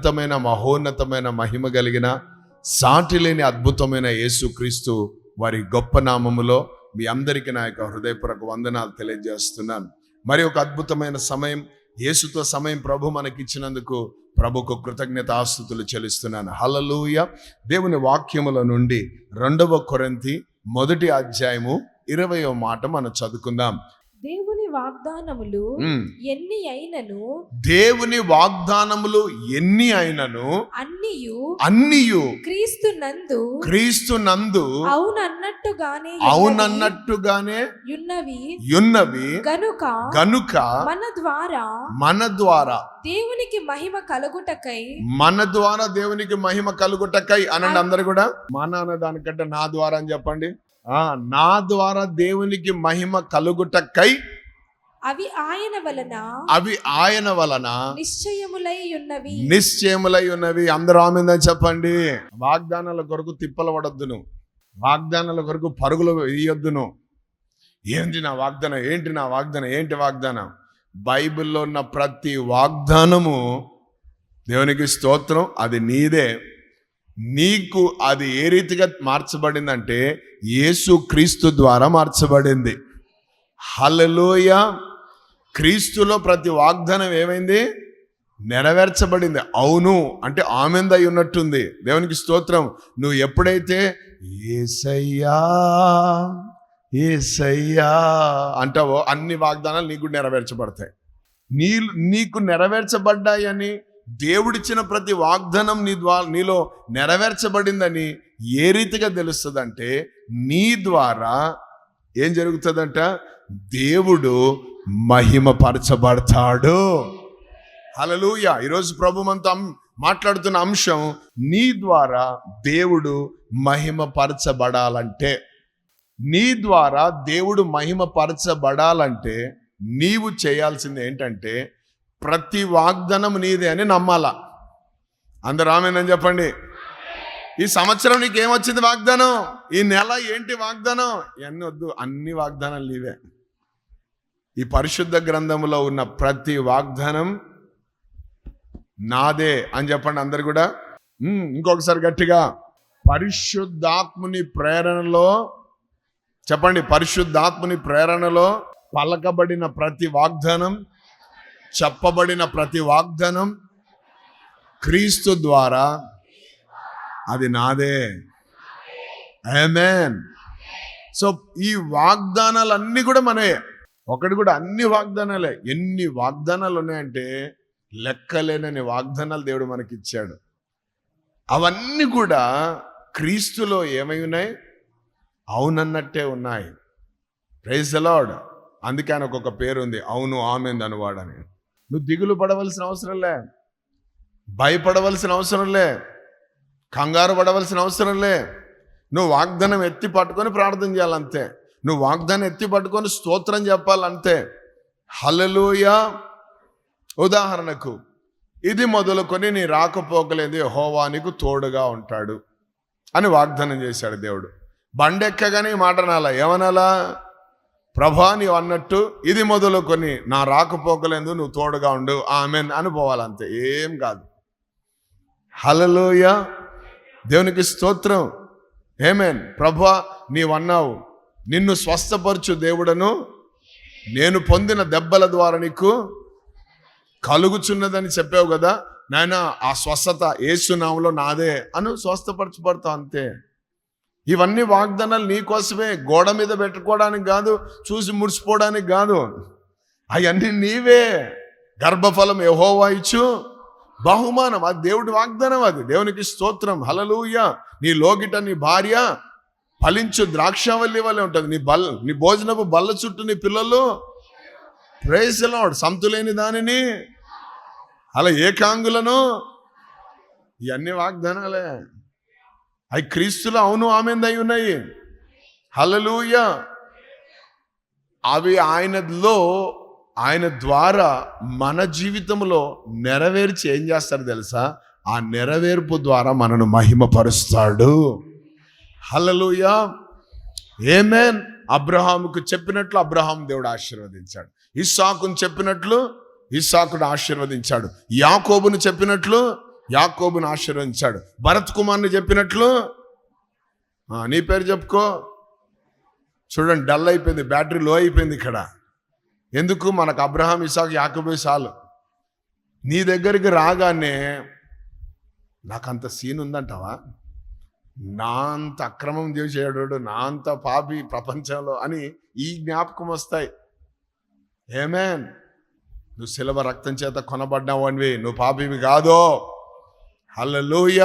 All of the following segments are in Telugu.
ఉన్నతమైన మహోన్నతమైన మహిమ కలిగిన సాటి లేని అద్భుతమైన యేసుక్రీస్తు వారి గొప్ప నామములో మీ అందరికీ నా యొక్క హృదయపూర్వక వందనాలు తెలియజేస్తున్నాను. మరి ఒక అద్భుతమైన సమయం యేసుతో సమయం ప్రభు మనకిచ్చినందుకు ప్రభుకు కృతజ్ఞత ఆస్తుతులు చెల్లిస్తున్నాను. హలలుయ దేవుని వాక్యముల నుండి రెండవ కొరంతి మొదటి అధ్యాయము ఇరవయో మాట మనం చదువుకుందాం. దేవుని వాగ్దానములు. ఎన్ని అయినను? దేవుని వాగ్దానములు ఎన్ని అయినను? అన్నియు అన్నియు క్రీస్తు నందు క్రీస్తు నందు అవునన్నట్టుగానే అవునన్నట్టుగానే యున్నవి యున్నవి గనుక గనుక మన ద్వారా మన ద్వారా దేవునికి మహిమ కలుగుటకై మన ద్వారా దేవునికి మహిమ కలుగుటకై అనండి అందరు కూడా. మన అనే దానికంటే నా ద్వారా అని చెప్పండి. నా ద్వారా దేవునికి మహిమ కలుగుటకై అవి ఆయన వలన అవి ఆయన వలన నిశ్చయములై ఉన్నవి నిశ్చయములై ఉన్నవి అందరూ ఆమెందని చెప్పండి. వాగ్దానాల కొరకు తిప్పలు పడొద్దును వాగ్దానాల కొరకు పరుగులు వేయొద్దును ఏంటి నా వాగ్దానం? ఏంటి నా వాగ్దానం? ఏంటి వాగ్దానం? బైబిల్లో ఉన్న ప్రతి వాగ్దానము దేవునికి స్తోత్రం. అది నీదే. నీకు అది ఏ రీతిగా మార్చబడిందంటే యేసు క్రీస్తు ద్వారా మార్చబడింది. హలలోయ క్రీస్తులో ప్రతి వాగ్దానం ఏమైంది? నెరవేర్చబడింది. అవును అంటే ఆమెందై ఉన్నట్టుంది. దేవునికి స్తోత్రం. నువ్వు ఎప్పుడైతే ఏసయ్యా ఏసయ్యా అంటావో అన్ని వాగ్దానాలు నీకు నెరవేర్చబడతాయి. నీ నీకు నెరవేర్చబడ్డాయని దేవుడిచ్చిన ప్రతి వాగ్దానం నీ ద్వారా నీలో నెరవేర్చబడిందని ఏ రీతిగా తెలుస్తుందంటే నీ ద్వారా ఏం జరుగుతుందంట? దేవుడు మహిమపరచబడతాడు. హలలుయ ఈరోజు ప్రభు మనతో అం- మాట్లాడుతున్న అంశం నీ ద్వారా దేవుడు మహిమపరచబడాలంటే. నీ ద్వారా దేవుడు మహిమపరచబడాలంటే నీవు చేయాల్సింది ఏంటంటే ప్రతి వాగ్దానం నీదే అని నమ్మాలా. అందరు ఆమెనని చెప్పండి. ఈ సంవత్సరం నీకు ఏమొచ్చింది వాగ్దానం? ఈ నెల ఏంటి వాగ్దానం? ఇవన్నీ వద్దు అన్ని వాగ్దానాలు నీవే. ఈ పరిశుద్ధ గ్రంథంలో ఉన్న ప్రతి వాగ్దానం నాదే అని చెప్పండి అందరు కూడా. ఇంకొకసారి గట్టిగా. పరిశుద్ధాత్ముని ప్రేరణలో చెప్పండి పరిశుద్ధాత్ముని ప్రేరణలో పలకబడిన ప్రతి వాగ్దానం చెప్పబడిన ప్రతి వాగ్దానం క్రీస్తు ద్వారా అది నాదే. ఆమేన్ సో ఈ వాగ్దానాలన్నీ కూడా మనయే. ఒకటి కూడా అన్ని వాగ్దానాలే. ఎన్ని వాగ్దానాలు ఉన్నాయంటే లెక్కలేనని వాగ్దానాలు దేవుడు మనకి ఇచ్చాడు అవన్నీ కూడా క్రీస్తులో ఏమై ఉన్నాయి? అవునన్నట్టే ఉన్నాయి. ప్రైజ్ అలాడ్ అందుకే ఆయనకు ఒక పేరు ఉంది అవును ఆమె అనువాడని నువ్వు దిగులు పడవలసిన అవసరం లే. భయపడవలసిన అవసరం లే. కంగారు పడవలసిన అవసరం లే. నువ్వు వాగ్దానం ఎత్తి పట్టుకొని ప్రార్థన చేయాలంతే. నువ్వు వాగ్దానం ఎత్తి పట్టుకొని స్తోత్రం చెప్పాలంతే. హలలోయ ఉదాహరణకు ఇది మొదలుకొని నీ రాకపోకలేదు హోవా నీకు తోడుగా ఉంటాడు అని వాగ్దానం చేశాడు దేవుడు. బండెక్కగానే ఈ మాట అనాలా? ఏమనాలా? ప్రభా నీవు అన్నట్టు ఇది మొదలుకొని నా రాకపోకలేందు నువ్వు తోడుగా ఉండు. ఆమెన్ అని అంతే ఏం కాదు. హలలోయ దేవునికి స్తోత్రం. ఏమేన్? ప్రభా నీవన్నావు. నిన్ను స్వస్థపరచు దేవుడను నేను పొందిన దెబ్బల ద్వారా నీకు కలుగుచున్నదని చెప్పావు కదా. నాయన ఆ స్వస్థత ఏసునాములో నాదే. అను స్వస్థపరచబడతావు అంతే. ఇవన్నీ వాగ్దానాలు నీకోసమే గోడ మీద పెట్టుకోవడానికి కాదు చూసి ముడిచిపోవడానికి కాదు. అవన్నీ నీవే. గర్భఫలం యహోవా ఇచ్చు. బహుమానం అది దేవుడి వాగ్దానం అది. దేవునికి స్తోత్రం. హలలుయ నీ లోగిట నీ భార్య ఫలించు ద్రాక్షావల్లి వల్లే ఉంటుంది. నీ బల్ నీ భోజనపు బల్ల చుట్టూ నీ పిల్లలు. ప్రేస్ లాడ్ సంతులేని దానిని అలా ఏకాంగులను ఇవన్నీ వాగ్దానాలే. అవి క్రీస్తులు అవును ఆమెందై ఉన్నాయి. హలలుయ అవి ఆయనలో ఆయన ద్వారా మన జీవితంలో నెరవేర్చి ఏం చేస్తాడు తెలుసా? ఆ నెరవేర్పు ద్వారా మనను మహిమపరుస్తాడు. హలలుయ ఏమేన్ అబ్రహాముకు చెప్పినట్లు అబ్రహాం దేవుడు ఆశీర్వదించాడు. ఇస్సాకును చెప్పినట్లు ఇస్సాకును ఆశీర్వదించాడు. యాకోబును చెప్పినట్లు యాకోబుని ఆశీర్వదించాడు. భరత్ కుమార్ని చెప్పినట్లు? నీ పేరు చెప్పుకో. చూడండి డల్ అయిపోయింది బ్యాటరీ లో అయిపోయింది ఇక్కడ. ఎందుకు? మనకు అబ్రహాం ఇసాక్ యాకబే చాలు. నీ దగ్గరికి రాగానే నాకు అంత సీన్ ఉందంటావా? నా అంత అక్రమం చేసేవాడు నా అంత పాపి ప్రపంచంలో అని ఈ జ్ఞాపకం వస్తాయి. ఏమేన్ నువ్వు శిలవ రక్తం చేత కొనబడ్డావనివి నువ్వు పాపివి కాదో. హల్లెలూయ.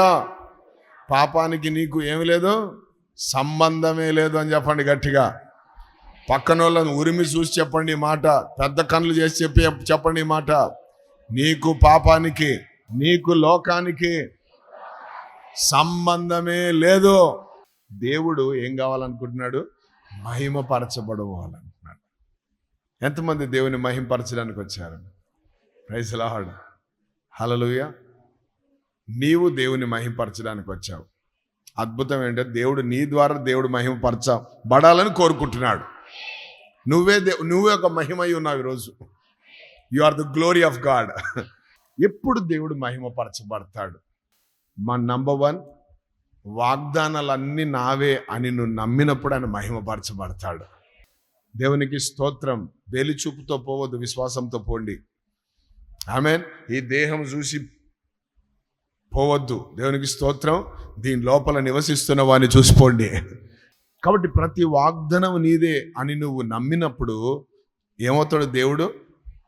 పాపానికి నీకు ఏమి లేదు సంబంధమే లేదు అని చెప్పండి గట్టిగా. పక్కన వాళ్ళని ఉరిమి చూసి చెప్పండి ఈ మాట పెద్ద కన్నులు చేసి చెప్పి చెప్పండి ఈ మాట. నీకు పాపానికి నీకు లోకానికి సంబంధమే లేదు. దేవుడు ఏం కావాలనుకుంటున్నాడు? మహిమపరచబడవాలనుకుంటున్నాడు ఎంతమంది దేవుని మహిమపరచడానికి వచ్చారు? ప్రైజ్ లాహాడు హలలుయా నీవు దేవుని మహిమపరచడానికి వచ్చావు. అద్భుతం ఏంటంటే దేవుడు నీ ద్వారా దేవుడు మహిమపరచబడాలని కోరుకుంటున్నాడు. నువ్వే దే నువ్వే ఒక మహిమై ఉన్నావు ఈరోజు. You are the glory of God ఎప్పుడు దేవుడు మహిమపరచబడతాడు? మా నంబర్ వన్ వాగ్దానాలన్నీ నావే అని నువ్వు నమ్మినప్పుడు ఆయన మహిమపరచబడతాడు. దేవునికి స్తోత్రం. వేలిచూపుతో పోవద్దు విశ్వాసంతో పోండి. ఆమెన్ ఈ దేహం చూసి పోవద్దు. దేవునికి స్తోత్రం. దీని లోపల నివసిస్తున్న వాడిని చూసిపోండి. కాబట్టి ప్రతి వాగ్దనం నీదే అని నువ్వు నమ్మినప్పుడు ఏమవుతాడు దేవుడు?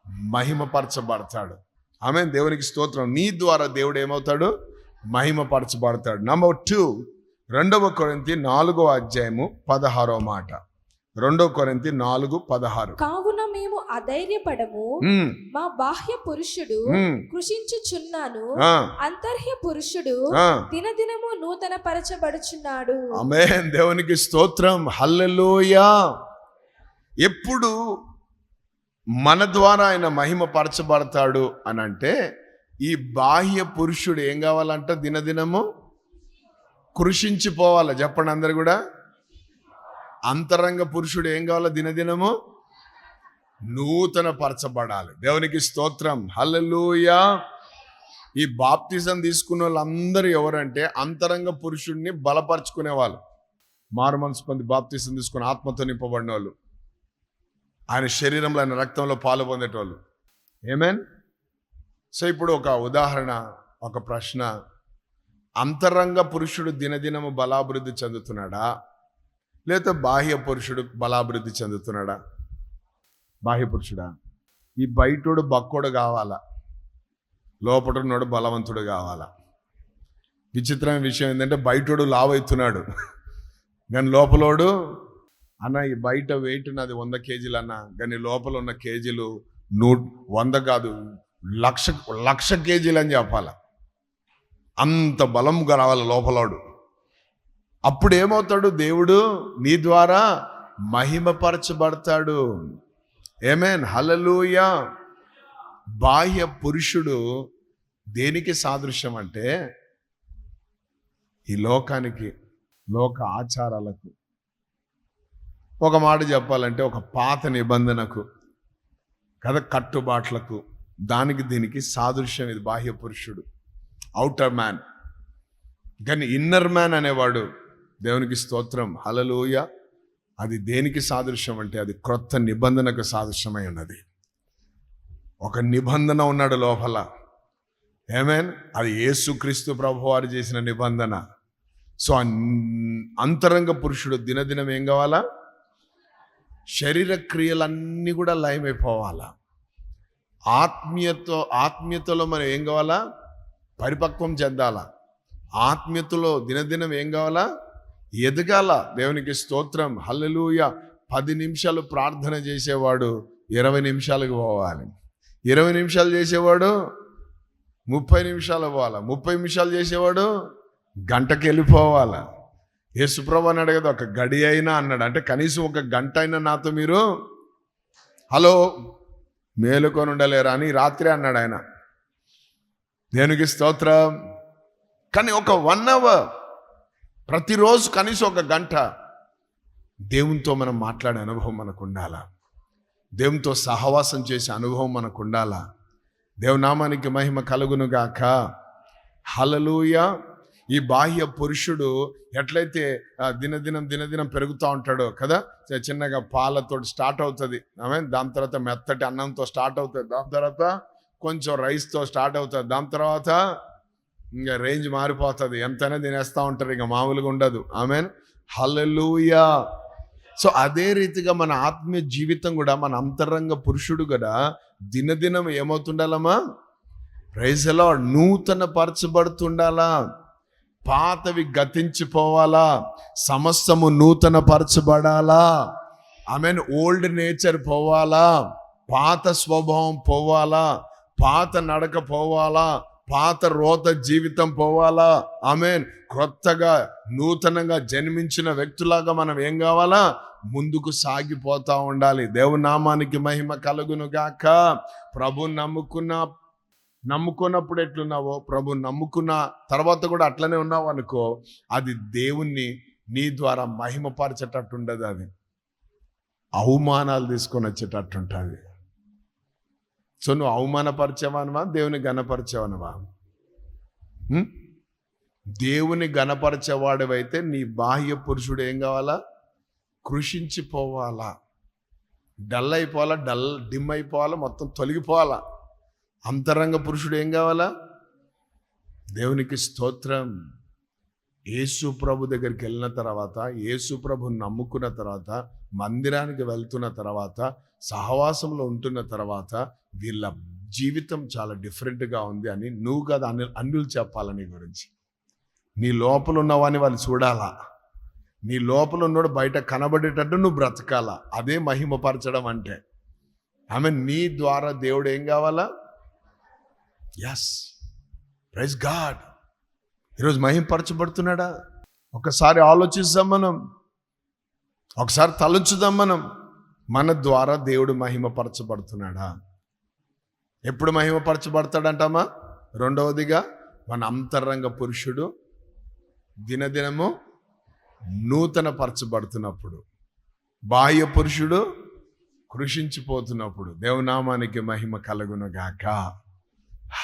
మహిమపరచబడతాడు. ఆమె దేవునికి స్తోత్రం. నీ ద్వారా దేవుడు ఏమవుతాడు? మహిమపరచబడతాడు. నంబర్ టూ రెండవ కొరింతి నాలుగో అధ్యాయము పదహారో మాట. రెండో కొరింతి నాలుగు పదహారు. మేము అధైర్యపడము. మా బాహ్య పురుషుడు కృషించుచున్నాను. ఆ, అంతర్య పురుషుడు. దినదినము నూతన పరచబడుచున్నాడు ఆమేన్. దేవునికి స్తోత్రం. హల్లెలూయా. ఎప్పుడు మన ద్వారా ఆయన మహిమ పరచబడతాడు అని అంటే ఈ బాహ్య పురుషుడు ఏం కావాలంట దినదినము? కృషించిపోవాలి. చెప్పండి అందరు కూడా. అంతరంగ పురుషుడు ఏం కావాలో దినదినము? నూతన పరచబడాలి దేవునికి స్తోత్రం. హల్లెలూయా. ఈ బాప్తిజం తీసుకున్న వాళ్ళందరూ ఎవరంటే అంతరంగ పురుషుడిని బలపరుచుకునే వాళ్ళు మారు మనసు పొంది బాప్తిజం తీసుకుని ఆత్మతో నింపబడిన వాళ్ళు ఆయన శరీరంలో ఆయన రక్తంలో పాలు పొందేటోళ్ళు. ఏమేన్ సో ఇప్పుడు ఒక ఉదాహరణ ఒక ప్రశ్న. అంతరంగ పురుషుడు దినదినము బలాభివృద్ధి చెందుతున్నాడా? లేదా బాహ్య పురుషుడు బలాభివృద్ధి చెందుతున్నాడా? బాహ్య పురుషుడా ఈ బయటోడు బక్కోడు కావాలా? లోపల ఉన్నోడు బలవంతుడు కావాలా? విచిత్రమైన విషయం ఏంటంటే బయటోడు లావైతున్నాడు. కానీ లోపలోడు అన్న ఈ బయట వెయిట్ నాది వంద కేజీలు అన్న కానీ లోపల ఉన్న కేజీలు నూ వంద కాదు లక్ష లక్ష కేజీలు అని చెప్పాల? అంత బలంగా రావాలి లోపలోడు. అప్పుడు ఏమవుతాడు దేవుడు నీ ద్వారా మహిమపరచబడతాడు. ఏమేన్ హలలుయా బాహ్య పురుషుడు దేనికి సాదృశ్యం అంటే ఈ లోకానికి లోక ఆచారాలకు. ఒక మాట చెప్పాలంటే ఒక పాత నిబంధనకు కథ కట్టుబాట్లకు దానికి దీనికి సాదృశ్యం ఇది బాహ్య పురుషుడు. అవుటర్ మ్యాన్ కానీ ఇన్నర్ మ్యాన్ అనేవాడు దేవునికి స్తోత్రం. హలలోయ అది దేనికి సాదృశ్యం అంటే అది క్రొత్త నిబంధనకు సాదృశ్యమై ఉన్నది. ఒక నిబంధన ఉన్నాడు లోపల. ఏమేన్ అది యేసుక్రీస్తు ప్రభు వారు చేసిన నిబంధన. సో అంతరంగ పురుషుడు దినదినం ఏం కావాలా? శరీర క్రియలన్నీ కూడా లయమైపోవాలా. ఆత్మీయతో ఆత్మీయతలో మనం ఏం కావాలా? పరిపక్వం చెందాలా. ఆత్మీయతలో దినదినం ఏం కావాలా? ఎదగాల. దేవునికి స్తోత్రం. హల్లెలూయ. పది నిమిషాలు ప్రార్థన చేసేవాడు ఇరవై నిమిషాలకు పోవాలి. ఇరవై నిమిషాలు చేసేవాడు ముప్పై నిమిషాలు పోవాలి. ముప్పై నిమిషాలు చేసేవాడు గంటకి వెళ్ళిపోవాలి యేసుప్రభు అన్నాడు కదా ఒక గడి అయినా అన్నాడు. అంటే కనీసం ఒక గంట అయినా నాతో మీరు హలో మేలుకొని ఉండలేరా అని రాత్రి అన్నాడు ఆయన. దేనికి స్తోత్రం. కానీ ఒక వన్ అవర్ ప్రతిరోజు కనీసం ఒక గంట దేవునితో మనం మాట్లాడే అనుభవం మనకు ఉండాలా? దేవునితో సహవాసం చేసే అనుభవం మనకు ఉండాలా? దేవునామానికి మహిమ కలుగునుగాక. హలలుయ ఈ బాహ్య పురుషుడు ఎట్లయితే దినదినం దినదినం పెరుగుతూ ఉంటాడో కదా? చిన్నగా పాలతో స్టార్ట్ అవుతుంది. ఆమె దాని తర్వాత మెత్తటి అన్నంతో స్టార్ట్ అవుతుంది. దాని తర్వాత కొంచెం రైస్తో స్టార్ట్ అవుతుంది. దాని తర్వాత ఇంకా రేంజ్ మారిపోతుంది. ఎంతైనా తినేస్తూ ఉంటారు. ఇంకా మామూలుగా ఉండదు. ఆమె హలలుయా సో అదే రీతిగా మన ఆత్మీయ జీవితం కూడా మన అంతరంగ పురుషుడు కూడా దినదినం ఏమవుతుండాలమ్మా? ప్రైజలో నూతన పరచబడుతుండాలా పాతవి గతించిపోవాలా? సమస్తము నూతన పరచబడాలా ఆమెన్ ఓల్డ్ నేచర్ పోవాలా? పాత స్వభావం పోవాలా? పాత నడక పోవాలా? పాత రోత జీవితం పోవాలా? ఆమెన్. క్రొత్తగా నూతనంగా జన్మించిన వ్యక్తులాగా మనం ఏం కావాలా? ముందుకు సాగిపోతా ఉండాలి. దేవునామానికి మహిమ కలుగును గాక. ప్రభు నమ్ముకున్న నమ్ముకున్నప్పుడు ఎట్లున్నావో ప్రభు నమ్ముకున్న తర్వాత కూడా అట్లనే ఉన్నావు అనుకో అది దేవుణ్ణి నీ ద్వారా మహిమపరచేటట్టు ఉండదు అది. అవమానాలు తీసుకొని వచ్చేటట్టు ఉంటుంది సో నువ్వు అవమానపరిచేవానవా? దేవుని గణపరిచేవనవా దేవుని దేవుని గణపరిచేవాడివైతే నీ బాహ్య పురుషుడు ఏం కావాలా? కృషించిపోవాలా. డల్ అయిపోవాలా డల్ డిమ్ అయిపోవాలా మొత్తం తొలగిపోవాలా. అంతరంగ పురుషుడు ఏం కావాలా? దేవునికి స్తోత్రం. యేసు ప్రభు దగ్గరికి వెళ్ళిన తర్వాత యేసు ప్రభు నమ్ముకున్న తర్వాత మందిరానికి వెళ్తున్న తర్వాత సహవాసంలో ఉంటున్న తర్వాత వీళ్ళ జీవితం చాలా డిఫరెంట్గా ఉంది అని నువ్వు కదా అన్ని అన్యులు చెప్పాల నీ గురించి. నీ లోపల ఉన్నవాని వాళ్ళు చూడాలా? నీ లోపల ఉన్నోడు బయట కనబడేటట్టు నువ్వు బ్రతకాలా? అదే మహిమపరచడం అంటే. ఆమె నీ ద్వారా దేవుడు ఏం కావాలా? ఎస్ ప్రైజ్ గాడ్ ఈరోజు మహిమపరచబడుతున్నాడా ఒకసారి ఆలోచిద్దాం మనం. ఒకసారి తలంచుదాం మనం. మన ద్వారా దేవుడు మహిమపరచబడుతున్నాడా? ఎప్పుడు మహిమపరచబడతాడంటామా రెండవదిగా మన అంతరంగ పురుషుడు దినదినము నూతన పరచబడుతున్నప్పుడు బాహ్య పురుషుడు కృషించిపోతున్నప్పుడు దేవునామానికి మహిమ కలుగునుగాక.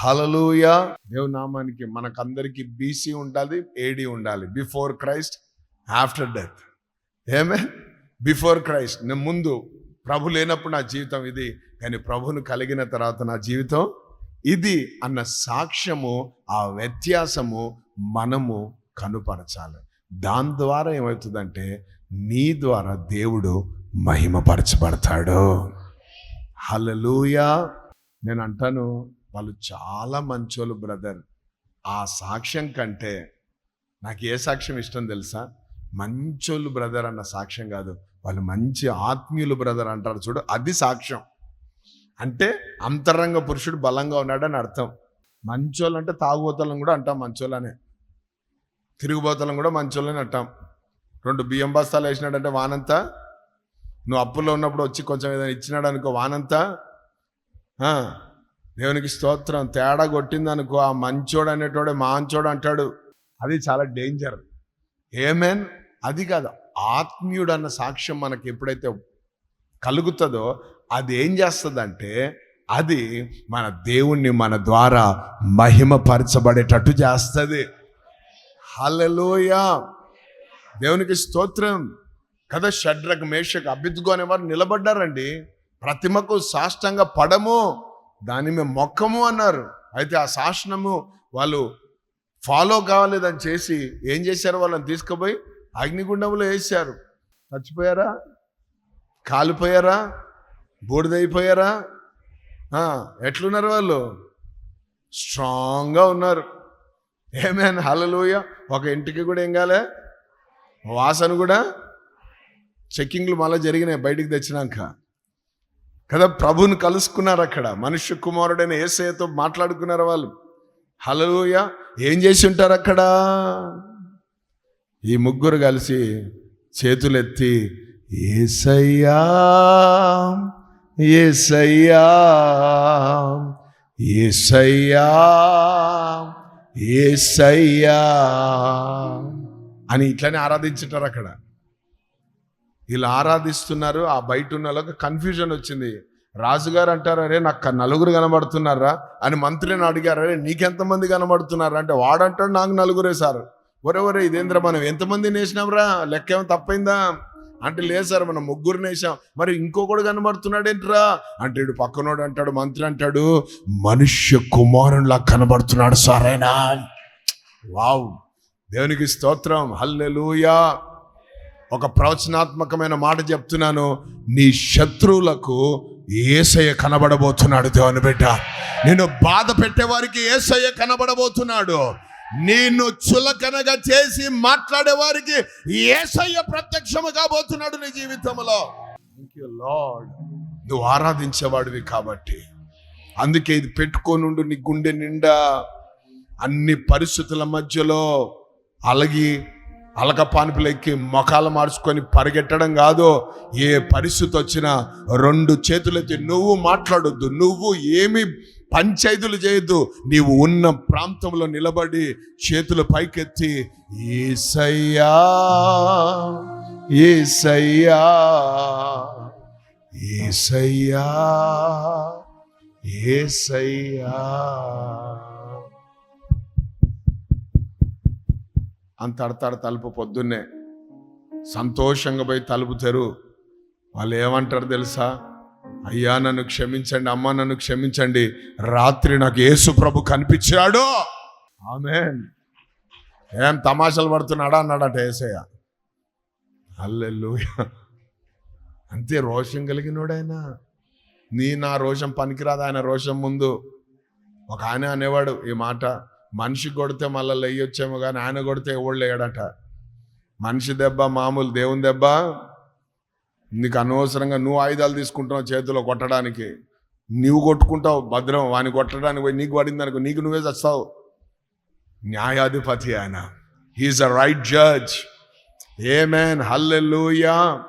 హలలుయ దేవునామానికి మనకందరికీ బీసీ ఉండాలి ఏడి ఉండాలి. బిఫోర్ క్రైస్ట్ ఆఫ్టర్ డెత్ ఏమే బిఫోర్ క్రైస్ట్ నేను ముందు ప్రభు లేనప్పుడు నా జీవితం ఇది కానీ ప్రభును కలిగిన తర్వాత నా జీవితం ఇది అన్న సాక్ష్యము ఆ వ్యత్యాసము మనము కనుపరచాలి. దాని ద్వారా ఏమవుతుందంటే నీ ద్వారా దేవుడు మహిమపరచబడతాడు. హల్లెలూయా. నేను అంటాను వాళ్ళు చాలా మంచోళ్ళు బ్రదర్. ఆ సాక్ష్యం కంటే నాకు ఏ సాక్ష్యం ఇష్టం తెలుసా? మంచోళ్ళు బ్రదర్ అన్న సాక్ష్యం కాదు. వాళ్ళు మంచి ఆత్మీయులు బ్రదర్ అంటారు చూడు అది సాక్ష్యం. అంటే అంతరంగ పురుషుడు బలంగా ఉన్నాడని అర్థం. మంచోళ్ళు అంటే తాగుబోతలను కూడా అంటాం మంచోళ్ళనే. తిరుగుబోతలను కూడా మంచోళ్ళని అంటాం. రెండు బియ్యం బస్తాలు వేసినాడంటే వానంతా? నువ్వు అప్పుల్లో ఉన్నప్పుడు వచ్చి కొంచెం ఏదైనా ఇచ్చినాడు అనుకో వానంతా దేవునికి స్తోత్రం. తేడా కొట్టిందనుకో ఆ మంచోడు అనేటోడే మాంచోడు అంటాడు. అది చాలా డేంజర్. ఏమేన్? అది కదా. ఆత్మీయుడన్న సాక్ష్యం మనకి ఎప్పుడైతే కలుగుతుందో అది ఏం చేస్తుందంటే అది మన దేవుణ్ణి మన ద్వారా మహిమపరచబడేటట్టు చేస్తుంది. హలలోయ దేవునికి స్తోత్రం. కదా షడ్రక మేషకు అభిద్గు అనేవారు నిలబడ్డారండి. ప్రతిమకు సాష్టంగా పడము దాని మీద మొక్కము అన్నారు. అయితే ఆ శాసనము వాళ్ళు ఫాలో కావాలేదని చేసి ఏం చేశారు? వాళ్ళని తీసుకుపోయి అగ్నిగుండంలో వేశారు చచ్చిపోయారా? కాలిపోయారా? బూడిదైపోయారా? ఎట్లున్నారు వాళ్ళు? స్ట్రాంగ్గా ఉన్నారు. ఏమేన్ హలలోయ ఒక ఇంటికి కూడా ఏం కాలే? వాసన కూడా చెక్కింగ్లు మళ్ళీ జరిగినాయి బయటికి తెచ్చినాక. కదా ప్రభుని కలుసుకున్నారు అక్కడ. మనుష్య కుమారుడైన ఏసయ్యతో మాట్లాడుకున్నారు వాళ్ళు. హలలోయ ఏం చేసి ఉంటారు అక్కడ? ఈ ముగ్గురు కలిసి చేతులెత్తి ఏసయ్యా ఏసయ్యా ఏసయ్యా ఏసయ్యా అని ఇట్లనే ఆరాధించుంటారు అక్కడ. వీళ్ళు ఆరాధిస్తున్నారు. ఆ బయట ఉన్న వాళ్ళకి కన్ఫ్యూజన్ వచ్చింది. రాజుగారు అంటారు అరే నాకు నలుగురు కనబడుతున్నారా? అని మంత్రిని అడిగారు. అరే నీకెంతమంది కనబడుతున్నారు? అంటే వాడంటాడు నాకు నలుగురే సార్. ఒరే ఒరే ఇదేంద్ర మనం ఎంతమందిని వేసినాంరా లెక్క ఏమో తప్పైందా? అంటే లేదు సార్ మనం ముగ్గురిని వేసాం మరి ఇంకొకడు కనబడుతున్నాడేంట్రా? అంటే ఇడు పక్కనోడు అంటాడు మంత్రి అంటాడు మనుష్య కుమారునిలా కనబడుతున్నాడు సార్ ఆయన. వావ్. దేవునికి స్తోత్రం. హల్లెలూయా. ఒక ప్రవచనాత్మకమైన మాట చెప్తున్నాను. నీ శత్రువులకు ఏసయ్య కనబడబోతున్నాడు దేవుని బిడ్డ. నేను బాధ పెట్టేవారికి ఏసయ్య కనబడబోతున్నాడు. నిన్ను చులకనగా చేసి మాట్లాడే వారికి ఏసయ్య ప్రత్యక్షము కాబోతున్నాడు నీ జీవితంలో. లార్డ్ నువ్వు ఆరాధించేవాడివి కాబట్టి. అందుకే ఇది పెట్టుకోనుండు నీ గుండె నిండా. అన్ని పరిస్థితుల మధ్యలో అలగి అలక పానుపులెక్కి మొఖాలు మార్చుకొని పరిగెట్టడం కాదు. ఏ పరిస్థితి వచ్చినా రెండు చేతులెత్తి నువ్వు మాట్లాడొద్దు నువ్వు ఏమి పంచాయతీలు చేయొద్దు. నీవు ఉన్న ప్రాంతంలో నిలబడి చేతులు పైకెత్తి ఏసయ్యా ఏసయ్యా ఏసయ్యా ఏసయ్యా. అంత అడతాడు తలుపు పొద్దున్నే. సంతోషంగా పోయి తలుపు తెరు. వాళ్ళు ఏమంటారు తెలుసా? అయ్యా నన్ను క్షమించండి అమ్మ నన్ను క్షమించండి. రాత్రి నాకు యేసు ప్రభు కనిపించాడు. ఆమె ఏం తమాషాలు పడుతున్నాడా అన్నాడట ఏసయ్య. అల్లెల్లు అంతే రోషం కలిగినోడైనా. నీ నా రోషం పనికిరాదు ఆయన రోషం ముందు. ఒక ఆయన అనేవాడు ఈ మాట. మనిషి కొడితే మళ్ళీ లేయొచ్చేమో కానీ ఆయన కొడితే ఎవడు లేడట? మనిషి దెబ్బ మామూలు దేవుని దెబ్బ? నీకు అనవసరంగా నువ్వు ఆయుధాలు తీసుకుంటున్నావు చేతిలో కొట్టడానికి. నువ్వు కొట్టుకుంటావు భద్రం. వాని కొట్టడానికి పోయి నీకు పడింది అనుకో నీకు నువ్వే చస్తావు. న్యాయాధిపతి ఆయన. He is a right judge a man hallelujah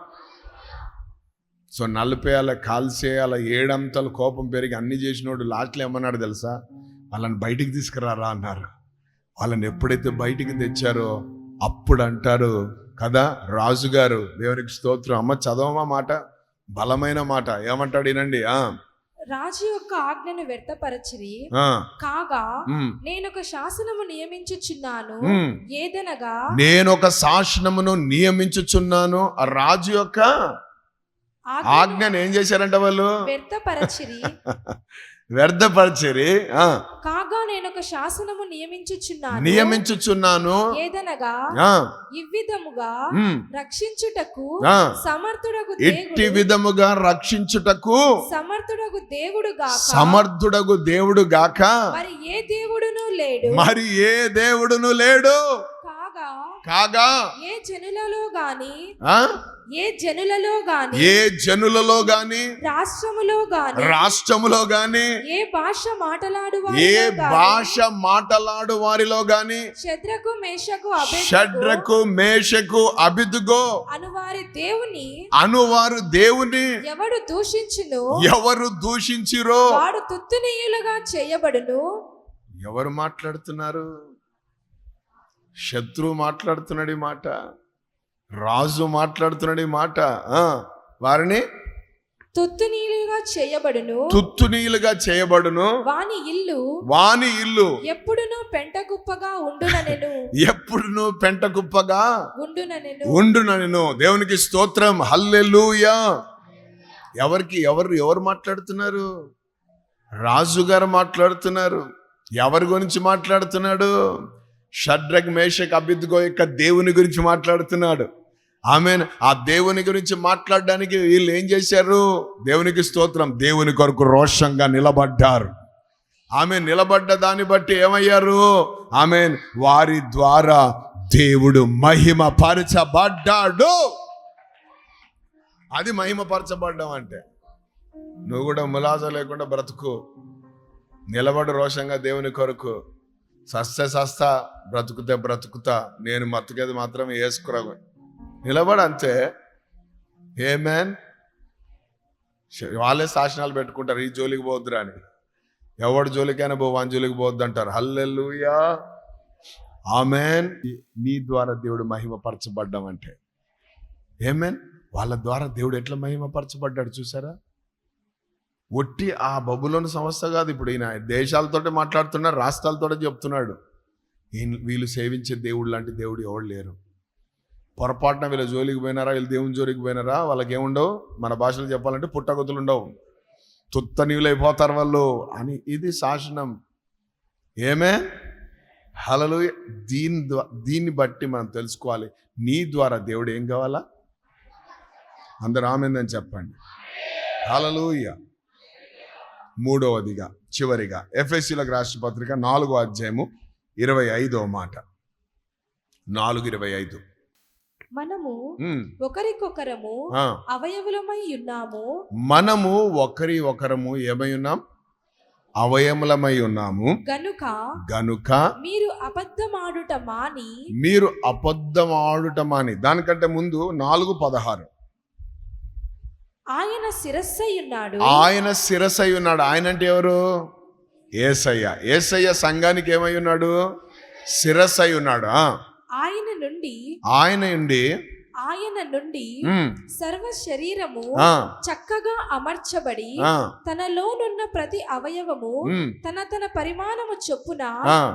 so నలిపేయాల కాల్చేయాల ఏడంతలు కోపం పెరిగి అన్ని చేసినోడు లాస్ట్లో ఏమన్నాడు తెలుసా? వాళ్ళని బయటికి తీసుకురారా అన్నారు. వాళ్ళని ఎప్పుడైతే బయటికి తెచ్చారో అప్పుడు అంటారు కదా రాజుగారు దేవునికి స్తోత్రం. అమ్మ చదవమా మాట? బలమైన మాట. ఏమంటాడు వినండి ఆ, రాజు యొక్క ఆజ్ఞను వ్యర్థపరచిరి. కాగా ఉమ్, నేనొక శాసనము నియమించుచున్నాను. ఏదనగా? నేను ఒక శాసనమును నియమించుచున్నాను. ఆ రాజు యొక్క ఆజ్ఞను ఆజ్ఞను ఏం చేశారంట వాళ్ళు? వ్యర్థపరచిరి. వ్యర్థపరిచిరి. ఆ, కాగా నేనొక శాసనము నియమించుచున్నాను. నియమించుచున్నాను. ఏదనగా? ఆ, ఇవ్విధముగా ఉమ్, రక్షించుటకు. సమర్థుడగు ఇట్టి విధముగా రక్షించుటకు సమర్థుడగు దేవుడు గాక. సమర్థుడగు దేవుడు గాక. మరి ఏ దేవుడును లేడు. మరి ఏ దేవుడును లేడు. కాగా? ఏ జనులలో గాని ఏ జనులలో గాని ఏ జనులలో గాని రాష్ట్రములో గాని రాష్ట్రములో గాని ఏ భాష మాటలాడు ఏ భాష మాటలాడు వారిలో గాని శద్రకు మేషకు షడ్రకు మేషకు అభిదుగో అనువారి దేవుని అనువారు దేవుని ఎవడు దూషించును? ఎవరు దూషించిరో? వాడు తుత్తునీయులుగా చేయబడును? ఎవరు మాట్లాడుతున్నారు? శత్రువు మాట్లాడుతున్నాడు ఈ మాట రాజు మాట్లాడుతున్నాడు ఈ మాట ఆ, వారిని తుత్తునీయులుగా చేయబడును. తుత్తునీయులుగా చేయబడును. వాని ఇల్లు వాని ఇల్లు ఎప్పుడును పెంట కుప్పగా ఉండుననెను. ఎప్పుడును పెంట కుప్పగా ఉండుననెను. ఉండునను దేవునికి స్తోత్రం. హల్లెలూయా. ఎవరికి ఎవరు ఎవరు మాట్లాడుతున్నారు? రాజుగారు మాట్లాడుతున్నారు. ఎవరి గురించి మాట్లాడుతున్నాడు? షడ్రగ్ మేషక్ అభిద్గో యొక్క దేవుని గురించి మాట్లాడుతున్నాడు. ఆమె ఆ దేవుని గురించి మాట్లాడడానికి వీళ్ళు ఏం చేశారు? దేవునికి స్తోత్రం. దేవుని కొరకు రోషంగా నిలబడ్డారు. ఆమె నిలబడ్డ దాన్ని బట్టి ఏమయ్యారు? ఆమె వారి ద్వారా దేవుడు మహిమ పరచబడ్డాడు అది మహిమ పరచబడ్డం అంటే. నువ్వు కూడా ములాజ లేకుండా బ్రతుకు. నిలబడు రోషంగా దేవుని కొరకు. సస్త సస్త బ్రతుకుతే బ్రతుకుతా నేను మతుకేది మాత్రం వేసుకురా నిలబడంతే ఏ మ్యాన్? వాళ్ళే శాసనాలు పెట్టుకుంటారు ఈ జోలికి పోద్దురా అని. ఎవడు జోలికైనా పో వాని జోలికి పోద్దు అంటారు హల్లెల్లుయా ఆమెన్ నీ ద్వారా దేవుడు మహిమపరచబడ్డం అంటే ఏమేన్? వాళ్ళ ద్వారా దేవుడు ఎట్లా మహిమపరచబడ్డాడు చూసారా? ఒట్టి ఆ బబులోని సంస్థ కాదు. ఇప్పుడు ఈయన దేశాలతోటే మాట్లాడుతున్నాడు రాష్ట్రాలతోటే చెప్తున్నాడు. వీళ్ళు సేవించే దేవుడు లాంటి దేవుడు ఎవడు లేరు. పొరపాటున వీళ్ళ జోలికి పోయినారా వీళ్ళు దేవుని జోలికి పోయినారా వాళ్ళకి ఏముండవు మన భాషలో చెప్పాలంటే పుట్టగతులు ఉండవు. తుత్త నీళ్ళైపోతారు వాళ్ళు అని ఇది శాసనం. ఏమే? హలలు దీని దీన్ని బట్టి మనం తెలుసుకోవాలి. నీ ద్వారా దేవుడు ఏం కావాలా? అందరు ఆమెందని చెప్పండి. హలలుయ్యా మూడవదిగా చివరిగా ఎఫ్ఎస్సీలకు రాష్ట్ర పత్రిక నాలుగో అధ్యాయము ఇరవై ఐదో మాట. నాలుగు ఇరవై ఐదు. మనము ఒకరికొకరము ఆ. అవయవులమై ఉన్నాము. మనము ఒకరి ఒకరము ఏమై ఉన్నాం? అవయములమై ఉన్నాము. గనుక గనుక మీరు అబద్ధమాడుట మాని మీరు అబద్ధం ఆడుటమాని దానికంటే ముందు నాలుగు పదహారు. ఆయన శిరస్సై ఉన్నాడు. ఆయన శిరసై ఉన్నాడు. ఆయన అంటే ఎవరు? ఏసయ్య. ఏసయ్య సంఘానికి ఏమై ఉన్నాడు? శిరసై ఉన్నాడు. ఆయన నుండి ఆయన ఉండి ఆయన నుండి సర్వ శరీరము చక్కగా అమర్చబడి తనలోనున్న ప్రతి అవయవము తన తన పరిమాణము చొప్పున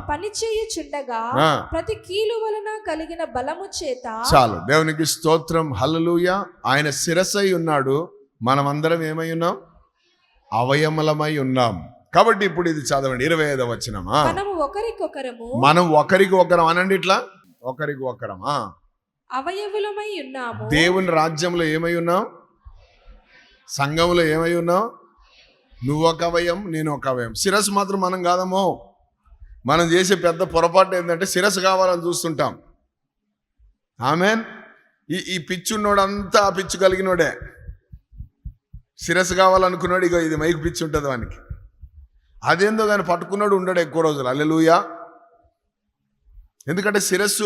పనిచేయుచుండగా. ప్రతి కీలు వలన కలిగిన బలము చేత చాలు. దేవునికి స్తోత్రం. హల్లెలూయా. ఆయన శిరసై ఉన్నాడు. మనమందరం ఏమై ఉన్నాం? అవయములమై ఉన్నాం. కాబట్టి ఇప్పుడు ఇది చదవండి. ఇరవై ఐదవ వచ్చినమా ఒకరికొకరము మనం ఒకరికి ఒకరం అనండి ఇట్లా? ఒకరికి ఒకరమా? అవయవులమై ఉన్నాము. దేవుని రాజ్యంలో ఏమై ఉన్నావు? సంఘంలో ఏమై ఉన్నావు? నువ్వు ఒక అవయం నేను ఒక అవయం. శిరస్సు మాత్రం మనం కాదమ్మో. మనం చేసే పెద్ద పొరపాటు ఏంటంటే శిరస్సు కావాలని చూస్తుంటాం. ఆమెన్? ఈ ఈ పిచ్చున్నోడంతా ఆ పిచ్చు కలిగినోడే. శిరస్సు కావాలనుకున్నాడు ఇగో ఇది మైకు పిచ్చి ఉంటుంది వానికి. అదేందో కానీ పట్టుకున్నాడు ఉండడు ఎక్కువ రోజులు. అల్లెలుయా. ఎందుకంటే శిరస్సు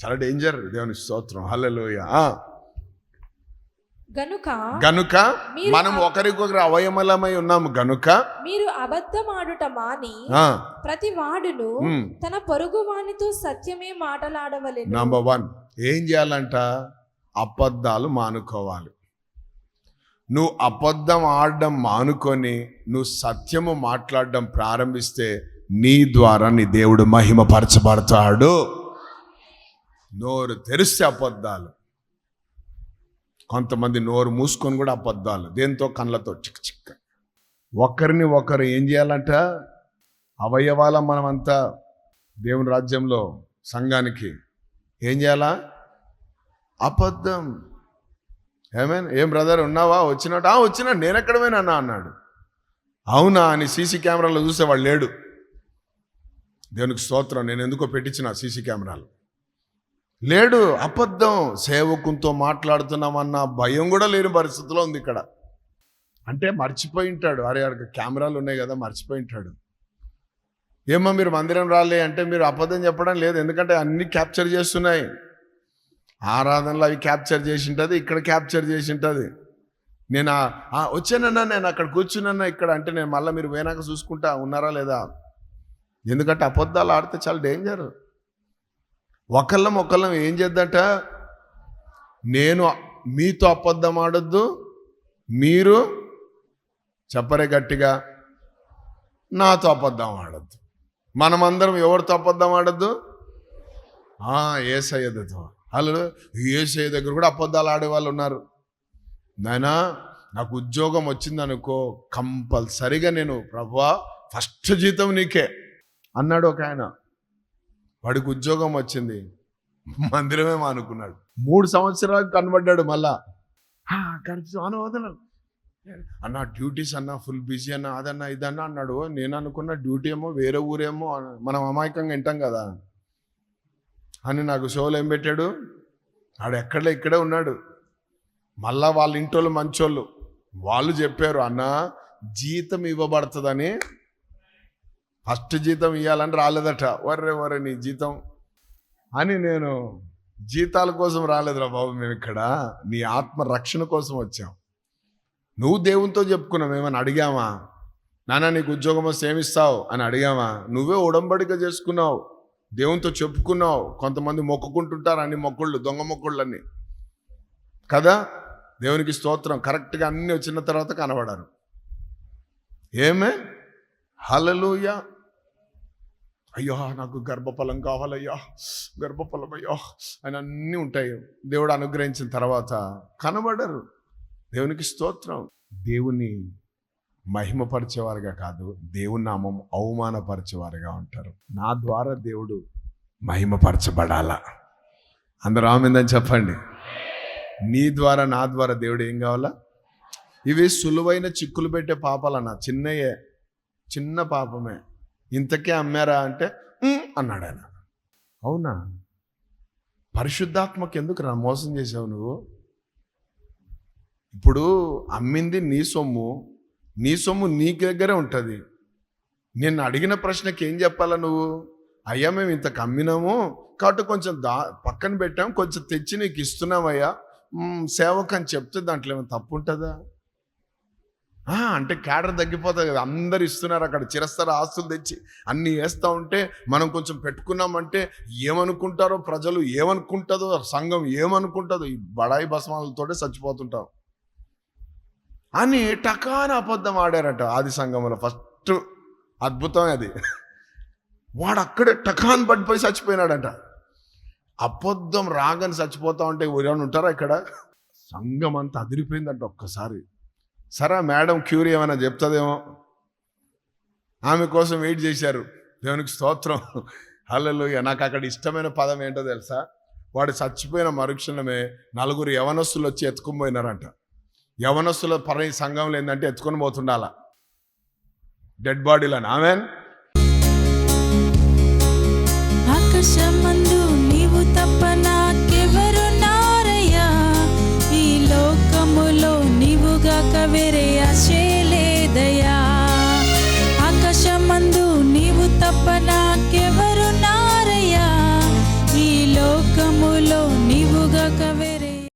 చాలా డేంజర్ దేవుని స్తోత్రం. హల్లెలూయ గనుక గనుక మనం ఒకరికొకరు అవయమలమై ఉన్నాము. గనుక మీరు అబద్ధమాడుట మాని ప్రతి వాడును తన పొరుగు వానితో సత్యమే మాటలాడవలెను. నంబర్ వన్ ఏం చేయాలంట? అబద్ధాలు మానుకోవాలి. నువ్వు అబద్ధం ఆడడం మానుకొని నువ్వు సత్యము మాట్లాడడం ప్రారంభిస్తే నీ ద్వారా నీ దేవుడు మహిమపరచబడతాడు. నోరు తెరిస్తే అబద్ధాలు. కొంతమంది నోరు మూసుకొని కూడా అబద్ధాలు. దేంతో? కళ్ళతో. చిక్ చిక్. ఒకరిని ఒకరు ఏం చేయాలంట? అవయవాల మనమంతా దేవుని రాజ్యంలో సంఘానికి ఏం చేయాలా? అబద్ధం. ఏమేన్ ఏం బ్రదర్ ఉన్నావా? వచ్చినట్టు? "ఆ, వచ్చినా. నేను ఎక్కడ పోయినా అన్నా" అన్నాడు. అవునా అని సీసీ కెమెరాలో చూస్తే వాడు లేడు. దేవునికి స్తోత్రం. నేను ఎందుకో పెట్టించిన సీసీ కెమెరాలు. లేడు. అబద్ధం. సేవకునితో మాట్లాడుతున్నామన్న భయం కూడా లేని పరిస్థితిలో ఉంది ఇక్కడ. అంటే మర్చిపోయి ఉంటాడు. అరే అక్కడ కెమెరాలు ఉన్నాయి కదా మర్చిపోయి ఉంటాడు. ఏమో మీరు మందిరం రాలే అంటే మీరు అబద్ధం చెప్పడం లేదు. ఎందుకంటే అన్ని క్యాప్చర్ చేస్తున్నాయి. ఆరాధనలు అవి క్యాప్చర్ చేసి ఉంటుంది ఇక్కడ క్యాప్చర్ చేసి ఉంటుంది నేను వచ్చానన్నా నేను అక్కడ కూర్చున్నా ఇక్కడ అంటే నేను మళ్ళీ మీరు పోయినాక చూసుకుంటా ఉన్నారా లేదా? ఎందుకంటే అబద్ధాలు ఆడితే చాలా డేంజర్ ఒకళ్ళం ఒకళ్ళం ఏం చేద్దంట? నేను మీతో అబద్ధం ఆడొద్దు మీరు చెప్పరే గట్టిగా నాతో అబద్ధం ఆడద్దు. మనమందరం ఎవరితో అబద్ధం ఆడద్దు? ఏసయ్యతో. హలో ఏసే దగ్గర కూడా అబద్ధాలు ఆడేవాళ్ళు ఉన్నారు. నాయనా నాకు ఉద్యోగం వచ్చిందనుకో కంపల్సరిగా నేను ప్రభా ఫస్ట్ జీతం నీకే అన్నాడు ఒక ఆయన. వాడికి ఉద్యోగం వచ్చింది. మందిరమే మానుకున్నాడు. మూడు సంవత్సరాలు కనబడ్డాడు మళ్ళా. "ఆ, కనిపిస్తు అన్న డ్యూటీస్ అన్న ఫుల్ బిజీ అన్న అదన్నా ఇదన్నా అన్నాడు. నేను అనుకున్న డ్యూటీ ఏమో వేరే ఊరేమో మనం అమాయకంగా వింటాం కదా. అని నాకు షోలు ఏం పెట్టాడు? ఆడు ఎక్కడలే ఇక్కడే ఉన్నాడు. మళ్ళా వాళ్ళ ఇంటోళ్ళు మంచోళ్ళు. వాళ్ళు చెప్పారు అన్న జీతం ఇవ్వబడుతుందని. ఫస్ట్ జీతం ఇవ్వాలని రాలేదట. వర్రే వర్రే నీ జీతం. అని నేను జీతాల కోసం రాలేదురా బాబు మేము ఇక్కడ. నీ ఆత్మ రక్షణ కోసం వచ్చాం. నువ్వు దేవునితో చెప్పుకున్నావు ఏమని అడిగామా నాన్న నీకు ఉద్యోగం వస్తే ఏమిస్తావు? అని అడిగామా నువ్వే ఉడంబడిక చేసుకున్నావు. దేవునితో చెప్పుకున్నావు. కొంతమంది మొక్కుకుంటుంటారు అన్ని మొక్కుళ్ళు దొంగ మొక్కుళ్ళని. కదా? దేవునికి స్తోత్రం. కరెక్ట్గా అన్నీ వచ్చిన తర్వాత కనబడారు. ఏమే? హలలుయ అయ్యో నాకు గర్భఫలం కావాలయ్యా. గర్భఫలం అయ్యో అని అన్నీ ఉంటాయి. దేవుడు అనుగ్రహించిన తర్వాత కనబడరు. దేవునికి స్తోత్రం. దేవుని మహిమపరిచేవారుగా కాదు దేవుని నామం అవమానపరిచేవారుగా ఉంటారు. నా ద్వారా దేవుడు మహిమపరచబడాలా? అందరూ ఆమెందని చెప్పండి. నీ ద్వారా నా ద్వారా దేవుడు ఏం కావాలా? ఇవి సులువైన చిక్కులు పెట్టే పాపాలన్నా చిన్నయే చిన్న పాపమే. ఇంతకే అమ్మారా అంటే అన్నాడు ఆయన. అవునా? పరిశుద్ధాత్మకి ఎందుకు రా మోసం చేసావు నువ్వు? ఇప్పుడు అమ్మింది నీ సొమ్ము నీ సొమ్ము నీ దగ్గరే ఉంటుంది. నిన్ను అడిగిన ప్రశ్నకి ఏం చెప్పాలా నువ్వు? అయ్యా మేము ఇంత కమ్మినాము. కాబట్టి కొంచెం దా పక్కన పెట్టాం కొంచెం తెచ్చి నీకు ఇస్తున్నామయ్యా. మ్, సేవకు అని చెప్తే దాంట్లో ఏమైనా తప్పు ఉంటుందా? అంటే క్యాడర్ తగ్గిపోతుంది కదా. అందరు ఇస్తున్నారు అక్కడ. చిరస్తర ఆస్తులు తెచ్చి అన్నీ వేస్తూ ఉంటే మనం కొంచెం పెట్టుకున్నామంటే ఏమనుకుంటారో ప్రజలు ఏమనుకుంటుందో సంఘం ఏమనుకుంటుందో ఈ బడాయి బసమాలతోటే చచ్చిపోతుంటాం. అని టకాన అబద్ధం ఆడారట ఆది సంఘంలో ఫస్ట్ అద్భుతం అది. వాడు అక్కడే టకాన్ పడిపోయి చచ్చిపోయినాడంట. అబద్ధం రాగానే చచ్చిపోతా ఉంటే ఎవరైనా ఉంటారా ఇక్కడ? సంఘం అంతా అదిరిపోయిందంట ఒక్కసారి. సరే మేడం క్యూరీ ఏమైనా చెప్తుందేమో? ఆమె కోసం వెయిట్ చేశారు. దేవునికి స్తోత్రం. హలో నాకు అక్కడ ఇష్టమైన పదం ఏంటో తెలుసా? వాడు చచ్చిపోయిన మరుక్షణమే నలుగురు యవనస్తులు వచ్చి ఎత్తుకుని పోయినారంట. యవనస్తుల పని సంఘంలో ఏంటంటే ఎత్తుకొని పోతుండాల. Dead బాడీలను amen